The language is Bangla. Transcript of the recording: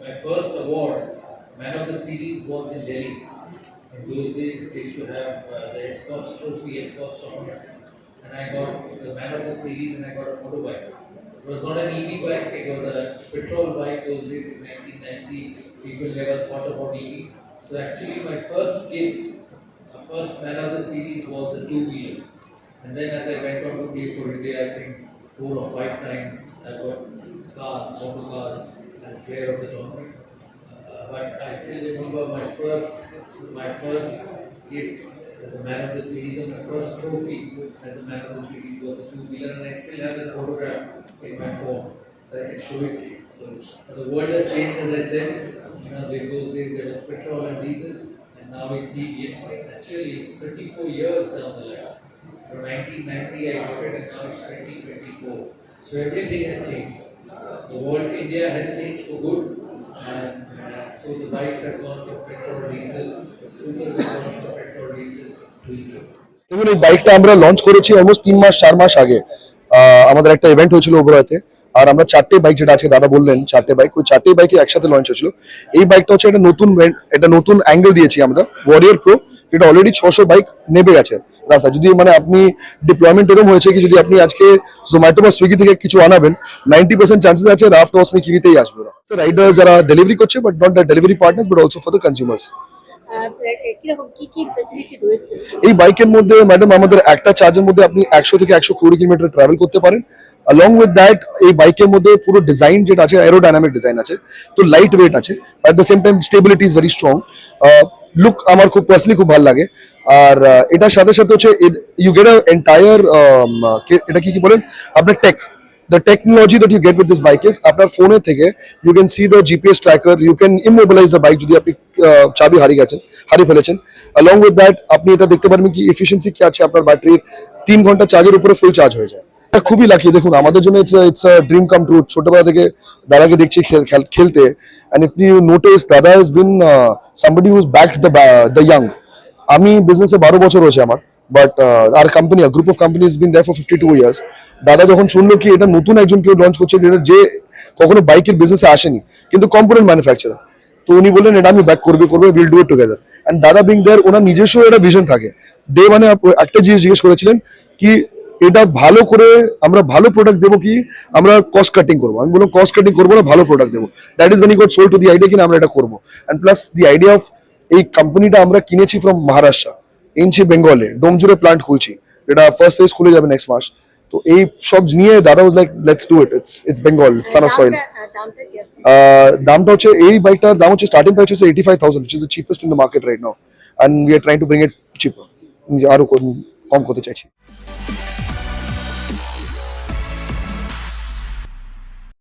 my first award, Man of the Series, was in Delhi. In those days, they used to have uh, the Escorts Trophy, Escorts award, And I got the Man of the Series and I got a motorbike. It was not an EV bike, it was a petrol bike those days in 1990. People never thought about EVs. So actually, my first gift, my first Man of the Series was a two-wheeler. And then as I went on to play for India, I think four or five times I got cars, motor cars, as player of the tournament. Uh, but I still remember my first, my first gift as a man of the series and my first trophy as a man of the series was a two-wheeler and I still have that photograph in my phone. So I can show it. So the world has changed as I said. You know, in those days there was petrol and diesel and now it's EV. Actually, it's 34 years down the line. From 1990 I got it and now it's 2024. So everything has changed. The world, India has changed for good. And uh, so the bikes have gone from petrol, diesel, the scooters have gone from petrol, diesel to. দেখুন এই বাইকটা আমরা লঞ্চ করেছি অলমোস্ট তিন মাস চার মাস আগে। আমাদের একটা ইভেন্ট হয়েছিল ওবরাতে। আর আমরা চারটে বাইক যেটা আছে দাদা বললেন চারটে বাইক ওই চারটে বাইকে একসাথে লঞ্চ হয়েছিল। এই বাইকটা হচ্ছে একটা নতুন একটা নতুন অ্যাঙ্গেল দিয়েছি আমরা। ওয়ারিয়ার প্রো যেটা অলরেডি ছশো বাইক নেমে গেছে। রাস্তা। যদি মানে আপনি ডিপ্লয়মেন্ট এরকম হয়েছে কি যদি আপনি আজকে জোম্যাটো বা সুইগি থেকে কিছু আনাবেন নাইনটি পার্সেন্ট চান্সেস আছে রাফ টস মে কিবিতেই আসবে। রাইডার যারা ডেলিভারি করছে but not the delivery partners but also for the consumers এই বাইকের মধ্যে ম্যাডাম আমাদের একটা চার্জের মধ্যে আপনি একশো থেকে একশো কুড়ি কিলোমিটার ট্রাভেল করতে পারেন। Along with দ্যাট এই বাইকের মধ্যে পুরো ডিজাইন যেটা আছে অ্যারোডাইনামিক ডিজাইন আছে তো লাইট ওয়েট আছে at the same time stability is very strong look আমার খুব পার্সনালি খুব ভালো লাগে। আর এটার সাথে সাথে হচ্ছে ইউ গেট এন্টায়ার এটা কি কি বলেন আপনার tech the technology that you get with this bike is আপনার ফোনে থেকে you can see the GPS tracker, you can immobilize the bike যদি আপনি চাবি হারিয়ে গেছেন, হারিয়ে ফেলেছেন। Along with that, আপনি এটা দেখতে পারবেন কি এফিসিয়েন্সি কি আছে আপনার ব্যাটারির তিন ঘণ্টা চার্জের উপরে ফুল চার্জ হয়ে যায়। এটা খুবই লাকি দেখুন আমাদের জন্য it's it's dream come true ছোটবেলা থেকে দাদাকে দেখছি খেল- খেল- খেলতে। And if you notice দাদা been uh, somebody who's backed the ba- the আমি বিজনেসে বারো বছর হয়েছে আমার but our company group of company been there for fifty two years দাদা যখন শুনলো কি এটা নতুন একজন কেউ লঞ্চ করছে এটা যে কখনো বাইকের বিজনেসে আসেনি কিন্তু কম্পোনেন্ট ম্যানুফ্যাকচারার তো উনি বললেন এটা আমি ব্যাক করবে করবে will do it together and দাদা বিং দেয়ার ওনার নিজস্ব একটা ভিশন থাকে। ডে মানে একটা জিনিস জিজ্ঞেস করেছিলেন কি এটা ভালো করে আমরা ভালো প্রোডাক্ট দেবো কি? আমরা কস্ট কাটিং করব। আমি বললাম কস্ট কাটিং করব না ভালো প্রোডাক্ট দেবো। That is you got sold to the idea কিনা আমরা এটা করব। And plus the idea of এই কোম্পানিটা আমরা কিনেছি ফ্রম মহারাষ্ট্র ইনছি বেঙ্গলে ডোমজুরে প্লান্ট খুলছি। এটা ফার্স্ট ফেজ খুলে যাবে নেক্সট মাস। তো এই সব নিয়ে দাদা was like let's do it it's it's Bengal son of soil দামটা- হচ্ছে এই বাইকটার দাম হচ্ছে স্টার্টিং প্রাইস হচ্ছে eighty five thousand which is the cheapest in the market right now and we are trying to bring it cheaper আরও কম কম করতে চাইছি।